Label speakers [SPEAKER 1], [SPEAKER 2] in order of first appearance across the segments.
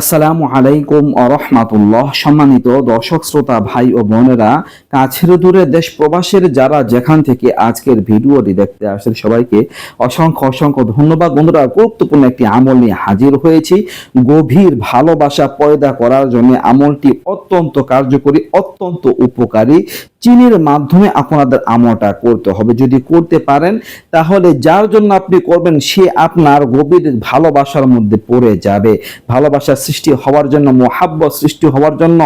[SPEAKER 1] আসসালামু আলাইকুম রহমাতুল্লাহ। সম্মানিত দর্শক, শ্রোতা, ভাই ও বোনেরা, কাছের দূরে দেশ প্রবাসের যারা যেখান থেকে আজকের ভিডিওটি দেখতে আসেন সবাইকে অসংখ্য অসংখ্য ধন্যবাদ। বন্ধুরা, গুরুত্বপূর্ণ একটি আমল নিয়ে হাজির হয়েছি। গভীর ভালোবাসা পয়দা করার জন্য আমলটি অত্যন্ত কার্যকরী, অত্যন্ত উপকারী। চিনির মাধ্যমে আপনাদের আমলটা করতে হবে। যদি করতে পারেন, তাহলে যার জন্য আপনি করবেন, সে আপনার গভীর ভালোবাসার মধ্যে পড়ে যাবে। ভালোবাসার সৃষ্টি হওয়ার জন্য, মোহাব্বত সৃষ্টি হওয়ার জন্য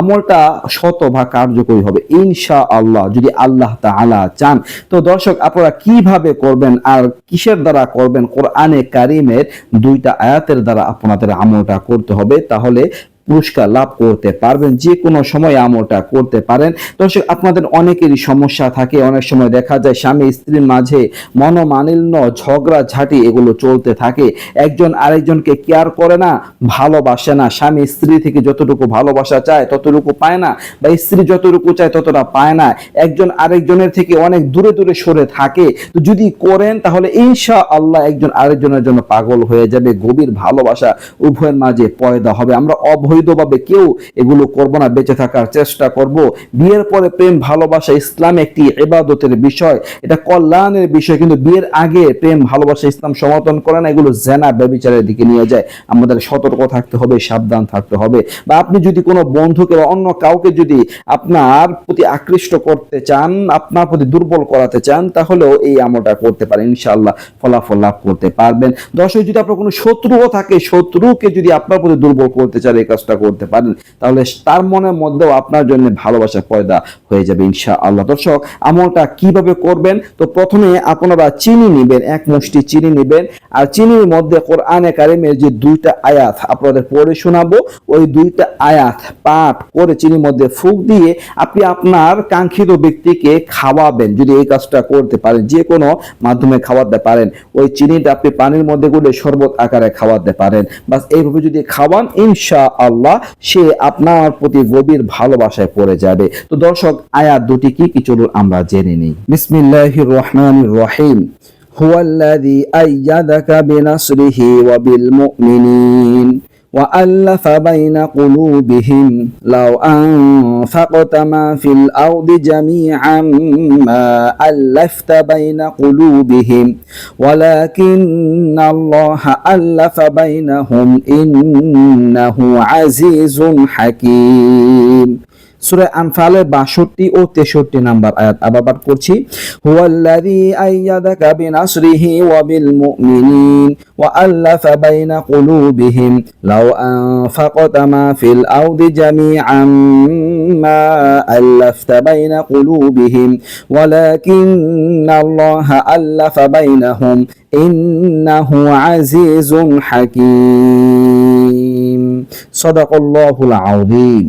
[SPEAKER 1] আমলটা শতভাগ কার্যকরী হবে। ইনশা আল্লাহ যদি আল্লাহ তাআলা চান। তো দর্শক, আপনারা কীভাবে করবেন আর কিসের দ্বারা করবেন? কোরআনে কারিমের দুইটা আয়াতের দ্বারা আপনাদের আমলটা করতে হবে। তাহলে পুরস্কার লাভ করতে পারবেন যে কোনো সময় আমলটা করতে পারেন। দর্শক, আপনাদের অনেকেরই সমস্যা থাকে, অনেক সময় দেখা যায় স্বামী স্ত্রীর মাঝে মনোমালিন্য, ঝগড়া, ঝাঁটি এগুলো চলতে থাকে। একজন আরেকজনকে কেয়ার করে না, ভালোবাসে না। স্বামী স্ত্রী থেকে যতটুকু ভালোবাসা চায়, ততটুকু পায় না। বা স্ত্রী যতটুকু চায়, ততটা পায় না। একজন আরেকজনের থেকে অনেক দূরে দূরে সরে থাকে। তো যদি করেন, তাহলে ইনশা আল্লাহ একজন আরেকজনের জন্য পাগল হয়ে যাবে। গভীর ভালোবাসা উভয়ের মাঝে পয়দা হবে। আমরা অবৈধভাবে কেউ এগুলো করব না, বেঁচে থাকার চেষ্টা করব। বিয়ের পরে প্রেম, ভালোবাসা, ইসলাম একটি এবাদতের বিষয়। এটা কল্যাণের বিষয়, কিন্তু বিয়ের আগে প্রেম, ভালোবাসা, ইসলাম সমর্থন করে না, এগুলো জেনা, ব্যবিচারের দিকে নিয়ে যায়। আমাদের সতর্ক থাকতে হবে, সাবধান থাকতে হবে। বা আপনি যদি কোনো বন্ধুকে বা অন্য কাউকে যদি আপনার প্রতি আকৃষ্ট করতে চান, আপনার প্রতি দুর্বল করাতে চান, তাহলেও এই আমলটা করতে পারেন, ইনশাআল্লাহ। ফলাফল লাভ করতে পারবেন। দর্শক, যদি আপনার কোনো শত্রুও থাকে, শত্রুকে যদি আপনার প্রতি দুর্বল করতে চান, এই কাজটা করতে পারেন, তাহলে তার মনের মধ্যেও আপনার জন্য ভালোবাসা পয়দা হয়ে যাবে ইনশা আল্লাহ দর্শক, আমলটা কীভাবে করবেন? তো প্রথমে আপনারা চিনি নেবেন, এক মুষ্টি চিনি নেবেন, আর চিনির মধ্যে কোরআনে কারিমের যে দুইটা আয়াত আপনাদের পড়ে শোনাবো, ওই দুইটা আয়াত পাঠ করে চিনির মধ্যে ফুক দিয়ে আপনি আপনার কাঙ্ক্ষিত ব্যক্তিকে খাওয়াবেন, যদি এই কাজটা করতে পারেন, যে কোনো মাধ্যমে খাওয়াতে পারেন, ওই চিনিটা আপনি পানির মধ্যে গুলে শরবত আকারে খাওয়াতে পারেন। বাস এইভাবে যদি খাওয়ান ইনশা আল্লাহ ইনশাআল্লাহ, সে আপনার প্রতি গভীর ভালোবাসায় পড়ে যাবে। তো দর্শক, আয়াত দুটি কি কি চলুন আমরা জেনে নিই। বিসমিল্লাহির রহমানির রহিম। হুয়াল্লাযী আইয়াদাকা বিনাসরিহি ওয়া বিল মুমিনিন। وألف بين قلوبهم لو أنفقت ما في الأرض جميعا ما ألفت بين قلوبهم ولكن الله ألف بينهم إنه عزيز حكيم. সূরা আনফালের 62 ও 63 নাম্বার আয়াত। আবার পাঠ করছি, হুয়াল্লাযী আইয়াদাকা বিনাসরিহি ওয়া বিল মুমিনিন ওয়া আল্লাফা বাইনা কুলুবিহিম লাও আনফাকতা মা ফিল আরদি জামিআন মা আল্লাফতা বাইনা কুলুবিহিম ওয়ালাকিন্না আল্লাহ আল্লাফা বাইনাহুম ইন্নাহু আজিজুন হাকীম। সাদাকাল্লাহুল আযীম।